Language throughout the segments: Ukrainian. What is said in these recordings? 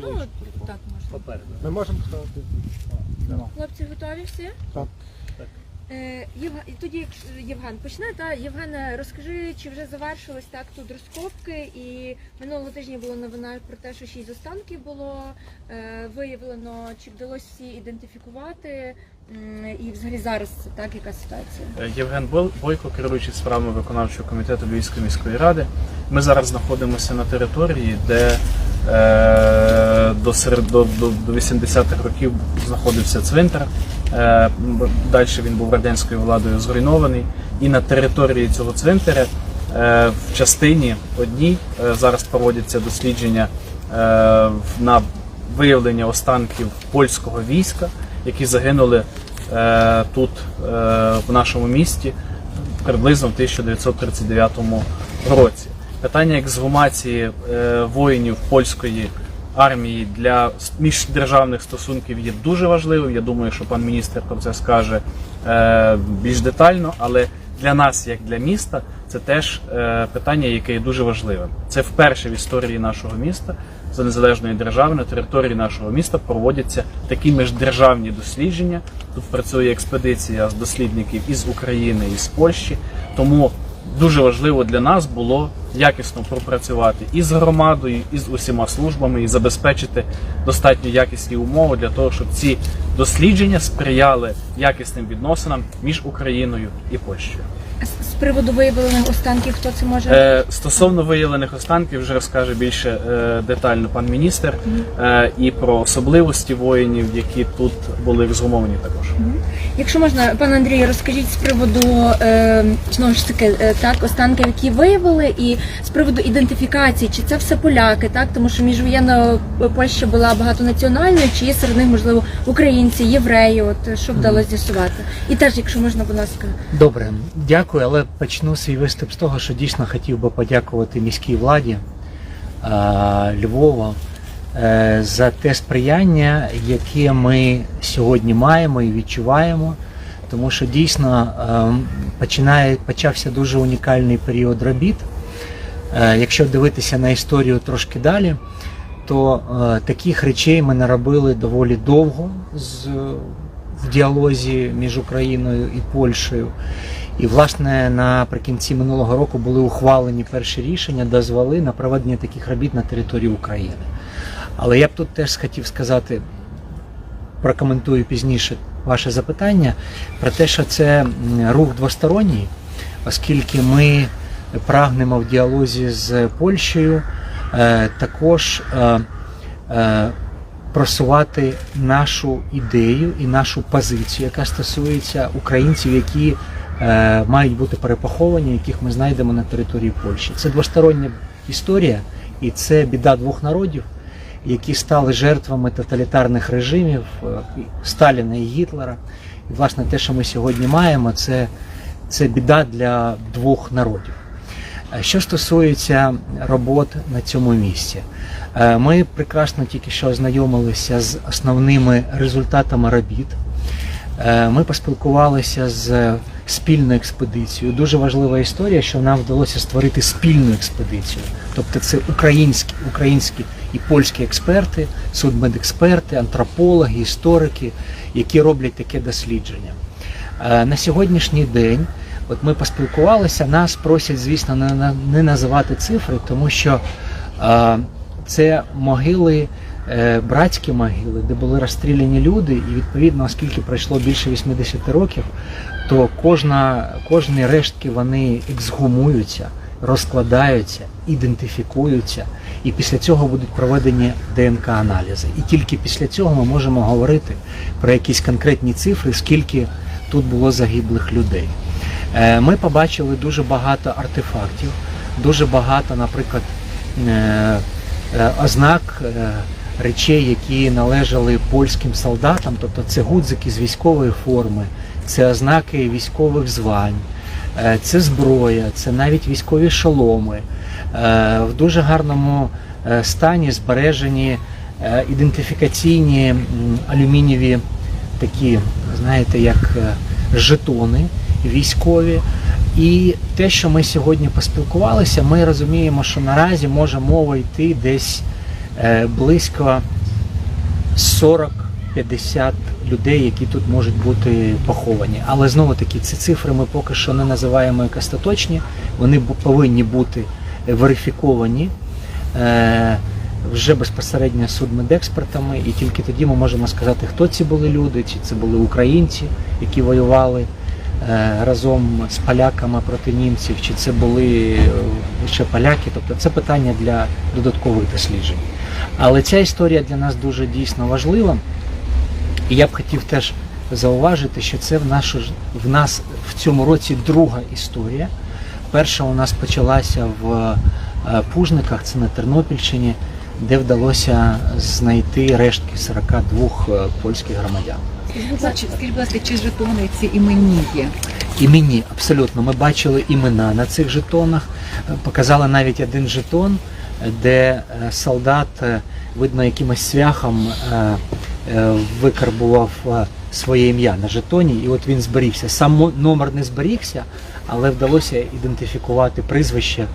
Ну, так можна. Попереду. Ми можемо ставити. Хлопці готові всі? Так. Е, Євга... Тоді якщо- Євген почне. Та Євген, розкажи, чи вже завершились так тут розкопки, і минулого тижня була новина про те, що шість останків було е, виявлено, чи вдалося всі ідентифікувати, м, і взагалі зараз так яка ситуація? Е, Євген Бой- Бойко, керуючий справами виконавчого комітету Львівської міської ради. Ми зараз знаходимося на території, де е, до, серед, до, до, до 80-х років знаходився цвинтар. Е, далі він був радянською владою зруйнований. І на території цього цвинтаря е, в частині одній е, зараз проводяться дослідження е, на виявлення останків польського війська, які загинули е, тут, е, в нашому місті, приблизно в 1939 році. Питання ексгумації е, воїнів польської армії для міждержавних стосунків є дуже важливим. Я думаю, що пан міністр про це скаже е, більш детально, але для нас, як для міста, це теж е, питання, яке є дуже важливим. Це вперше в історії нашого міста за незалежної держави на території нашого міста проводяться такі міждержавні дослідження. Тут працює експедиція з дослідників із України і з Польщі. Тому дуже важливо для нас було якісно пропрацювати і з громадою, і з усіма службами, і забезпечити достатньо якісні умови для того, щоб ці дослідження сприяли якісним відносинам між Україною і Польщею. З приводу виявлених останків, хто це може? Е, стосовно виявлених останків, вже розкаже більше е, детально пан міністр. Е, і про особливості воїнів, які тут були ексгумовані також. Якщо можна, пане Андрію, розкажіть з приводу е, знову ж таки е, так останків, які виявили, і з приводу ідентифікації, чи це все поляки, так? Тому що міжвоєнна Польща була багатонаціональною, чи є серед них можливо українці, євреї, от що вдалося з'ясувати. І теж, якщо можна, будь ласка, Добре, дякую, але почну свій виступ з того, що дійсно хотів би подякувати міській владі Львова е, за те сприяння, яке ми сьогодні маємо і відчуваємо. Тому що дійсно е, починає, почався дуже унікальний період робіт. Е, Якщо дивитися на історію трошки далі, то таких речей ми наробили доволі довго з, в діалозі між Україною і Польщею. І, власне, наприкінці минулого року були ухвалені перші рішення, дозволи на проведення таких робіт на території України. Але я б тут теж хотів сказати, прокоментую пізніше ваше запитання про те, що це рух двосторонній, оскільки ми прагнемо в діалозі з Польщею е, також е, е, просувати нашу ідею і нашу позицію, яка стосується українців, які мають бути перепоховані, яких ми знайдемо на території Польщі. Це двостороння історія, і це біда двох народів, які стали жертвами тоталітарних режимів е, Сталіна і Гітлера. І власне те, що ми сьогодні маємо, це, це біда для двох народів. Е, Що стосується робот на цьому місці, Е, ми прекрасно тільки що ознайомилися з основними результатами робіт. Е, Ми поспілкувалися з спільною експедицією. Дуже важлива історія, що нам вдалося створити спільну експедицію. Тобто це українські, українські і польські експерти, судмедексперти, антропологи, історики, які роблять таке дослідження. Е, На сьогоднішній день, от ми поспілкувалися, нас просять, звісно, не, називати цифри, тому що е, це могили, братські могили, де були розстріляні люди, і відповідно, оскільки пройшло більше 80 років, то кожна, кожні рештки вони ексгумуються, розкладаються, ідентифікуються, і після цього будуть проведені ДНК-аналізи. І тільки після цього ми можемо говорити про якісь конкретні цифри, скільки тут було загиблих людей. Е, Ми побачили дуже багато артефактів, дуже багато, наприклад, е, е, ознак е, речей, які належали польським солдатам, тобто це гудзики з військової форми, це ознаки військових звань, е, це зброя, це навіть військові шоломи. Е, В дуже гарному е, стані збережені ідентифікаційні алюмінієві такі, знаєте, як жетони військові. І те, що ми сьогодні поспілкувалися, ми розуміємо, що наразі може мова йти десь близько 40-50 людей, які тут можуть бути поховані. Але знову таки ці цифри ми поки що не називаємо як остаточні, вони повинні бути верифіковані. Е, вже безпосередньо судмедекспертами, і тільки тоді ми можемо сказати, хто ці були люди, чи це були українці, які воювали е, разом з поляками проти німців, чи це були е, лише поляки. Тобто це питання для додаткових досліджень. Але ця історія для нас дуже дійсно важлива. І я б хотів теж зауважити, що це в, нашу, в нас в цьому році друга історія. Перша у нас почалася в е, Пужниках, це на Тернопільщині, де вдалося знайти рештки 42 е, польських громадян. Будь скажіть, будь ласка, чи жетони ці іменні є? Імені, абсолютно. Ми бачили імена на цих жетонах. Показали навіть один жетон, де е, солдат, е, видно, якимось свяхом е, викарбував своє ім'я на жетоні, і от він зберігся. Сам номер не зберігся, але вдалося ідентифікувати прізвище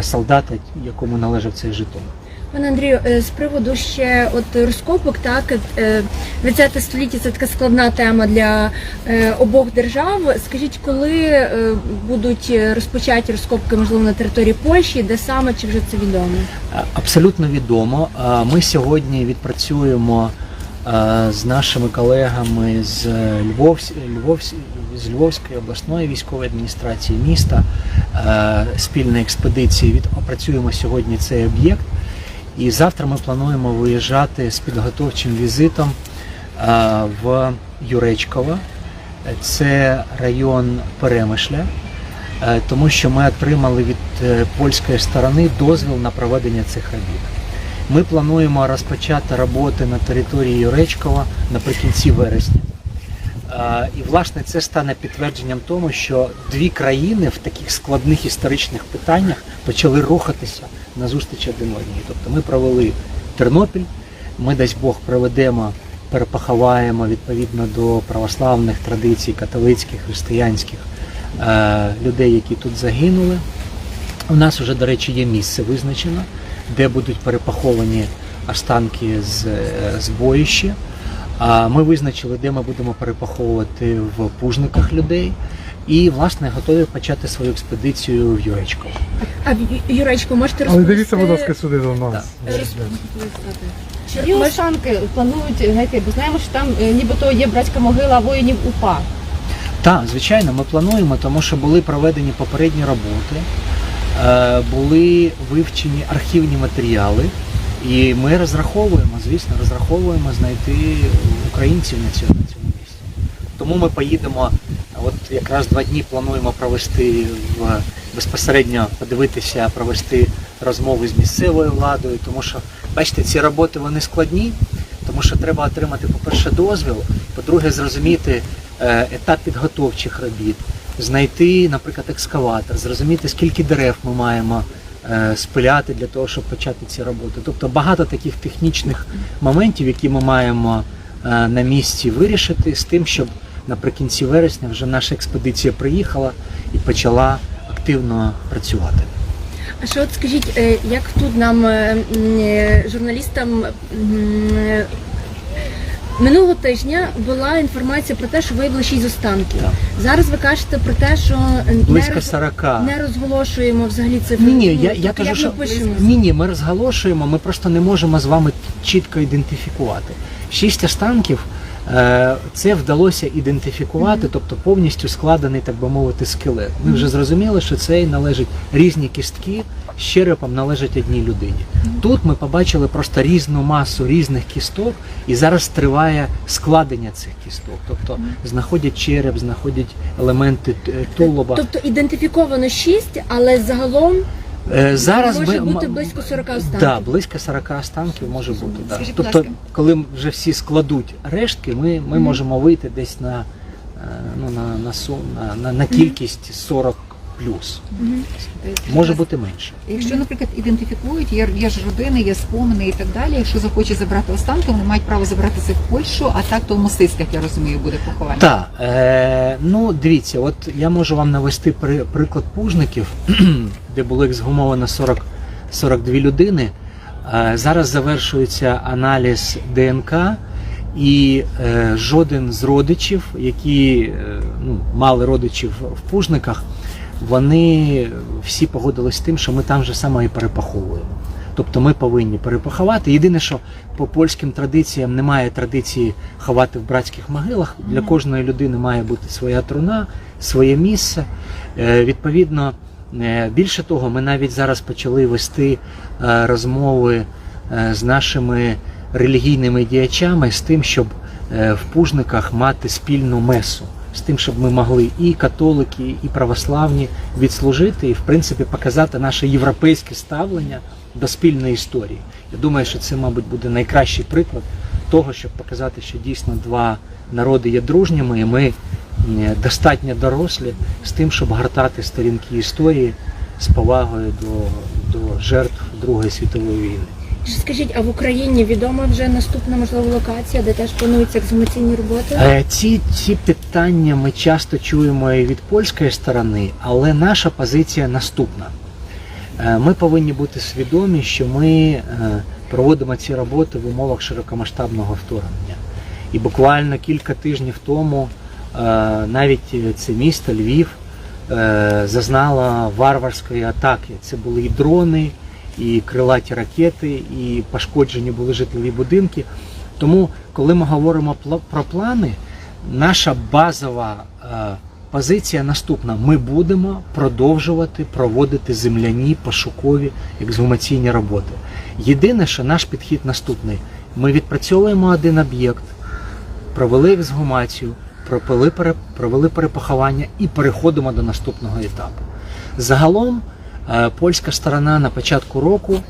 солдата, якому належав цей жетон. Пане Андрію, е, з приводу ще от розкопок, так е, 20 століття це така складна тема для е, обох держав. Скажіть, коли е, будуть розпочаті розкопки, можливо, на території Польщі, де саме чи вже це відомо? Е, Абсолютно відомо. Е, Ми сьогодні відпрацюємо е, з нашими колегами з Львов, Львов, з Львовської обласної військової адміністрації міста е, спільної експедиції. Від опрацюємо сьогодні цей об'єкт. І завтра ми плануємо виїжджати з підготовчим візитом в Юречково. Це район Перемишля. Тому що ми отримали від е, польської сторони дозвіл на проведення цих робіт. Ми плануємо розпочати роботи на території Юречкова наприкінці вересня. І власне це стане підтвердженням тому, що дві країни в таких складних історичних питаннях почали рухатися назустріч один одній. Тобто ми провели Тернопіль, ми дасть Бог проведемо, перепоховаємо відповідно до православних традицій, католицьких, християнських е, людей, які тут загинули. У нас вже, до речі, є місце визначено, де будуть перепаховані останки з, е, з боїща. Ми визначили, де ми будемо перепаховувати в пужниках людей. І, власне, готові почати свою експедицію в Юречково. А Юречко, можете Але розповісти? дивіться, будь ласка, сюди до нас. Чиї останки планують знайти? Бо знаємо, що там е, нібито є братська могила воїнів УПА. Так, звичайно, ми плануємо, тому що були проведені попередні роботи, е, були вивчені архівні матеріали, і ми розраховуємо, звісно, розраховуємо знайти українців на цьому, на цьому місці. Тому ми поїдемо, якраз два дні плануємо провести в безпосередньо подивитися, провести розмови з місцевою владою, тому що, бачите, ці роботи вони складні, тому що треба отримати, по-перше, дозвіл, по-друге, зрозуміти е, етап підготовчих робіт, знайти, наприклад, екскаватор, зрозуміти, скільки дерев ми маємо е, спиляти для того, щоб почати ці роботи. Тобто багато таких технічних моментів, які ми маємо е, на місці вирішити з тим, щоб наприкінці вересня вже наша експедиція приїхала і почала активно працювати. А що от скажіть, е, як тут нам, е, е, журналістам, минулого тижня була інформація про те, що виявили шість останків. Так. Зараз ви кажете про те, що не, Близько роз- 40. не розголошуємо взагалі цифри. Ні, ні, я, Ну, я тобто кажу, що ні, ні, ми розголошуємо, ми просто не можемо з вами чітко ідентифікувати. Шість останків це вдалося ідентифікувати, тобто повністю складений, так би мовити, скелет. Ми вже зрозуміли, що це належать різні кістки, з черепом належать одній людині. Тут ми побачили просто різну масу різних кісток, і зараз триває складення цих кісток. Тобто знаходять череп, знаходять елементи е, тулуба. Тобто ідентифіковано шість, але загалом Е, Зараз може ми- бути близько 40 останків. Да, близько 40 останків може бути. Да. Скажіть, будь Тобто, ласка. коли вже всі складуть рештки, ми, ми можемо вийти десь на, е, ну, на, на, су- на, на, на кількість 40 плюс. Може бути менше. Якщо, наприклад, ідентифікують, є, є ж родини, є спомини і так далі. Якщо захочуть забрати останки, вони мають право забрати це в Польщу, а так то в Мосицьких, я розумію, буде поховання. Так, е, ну дивіться, от я можу вам навести при, приклад пужників, де було ексгумовано 40, 42 людини. Е, Зараз завершується аналіз ДНК, і е, жоден з родичів, які е, ну, мали родичів в пужниках, вони всі погодились з тим, що ми там же саме і перепаховуємо. Тобто ми повинні перепаховати. Єдине, що по польським традиціям немає традиції ховати в братських могилах. Для кожної людини має бути своя труна, своє місце. Е, Відповідно, е, більше того, ми навіть зараз почали вести е, розмови з нашими релігійними діячами з тим, щоб в пужниках мати спільну месу, з тим, щоб ми могли і католики, і православні відслужити, і в принципі показати наше європейське ставлення до спільної історії. Я думаю, що це, мабуть, буде найкращий приклад того, щоб показати, що дійсно два народи є дружніми, і ми е, достатньо дорослі з тим, щоб гортати сторінки історії з повагою до, до жертв Другої світової війни. Скажіть, а в Україні відома вже наступна можливо локація, де теж плануються ексгумаційні роботи? Е, Ці, ці питання ми часто чуємо і від польської сторони, але наша позиція наступна. Е, Ми повинні бути свідомі, що ми е, проводимо ці роботи в умовах широкомасштабного вторгнення. І буквально кілька тижнів тому навіть це місто Львів зазнало варварської атаки. Це були і дрони, і крилаті ракети, і пошкоджені були житлові будинки. Тому, коли ми говоримо про плани, наша базова е, позиція наступна: ми будемо продовжувати проводити земляні пошукові ексгумаційні роботи. Єдине, що наш підхід наступний: ми відпрацьовуємо один об'єкт, провели ексгумацію, провели, пере- перепоховання і переходимо до наступного етапу. Загалом польська сторона на початку року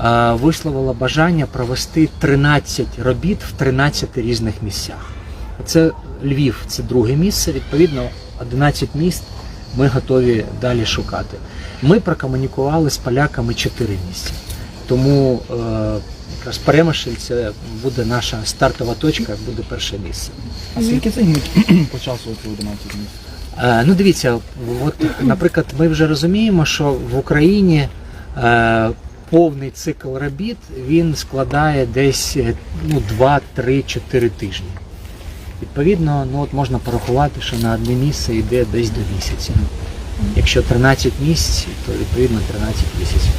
е, висловила бажання провести 13 робіт в 13 різних місцях. Це Львів, це друге місце. Відповідно, 11 міст ми готові далі шукати. Ми прокомунікували з поляками 4 місця. Тому е, якраз Перемишль це буде наша стартова точка, буде перше місце. А скільки займуть по часу ці 11 днів? Е, ну дивіться, от, наприклад, ми вже розуміємо, що в Україні е, повний цикл робіт він складає десь е, ну, 2, 3, 4 тижні. Відповідно, ну от можна порахувати, що на одне місце йде десь до місяця. Якщо 13 місяців, то відповідно 13 місяців.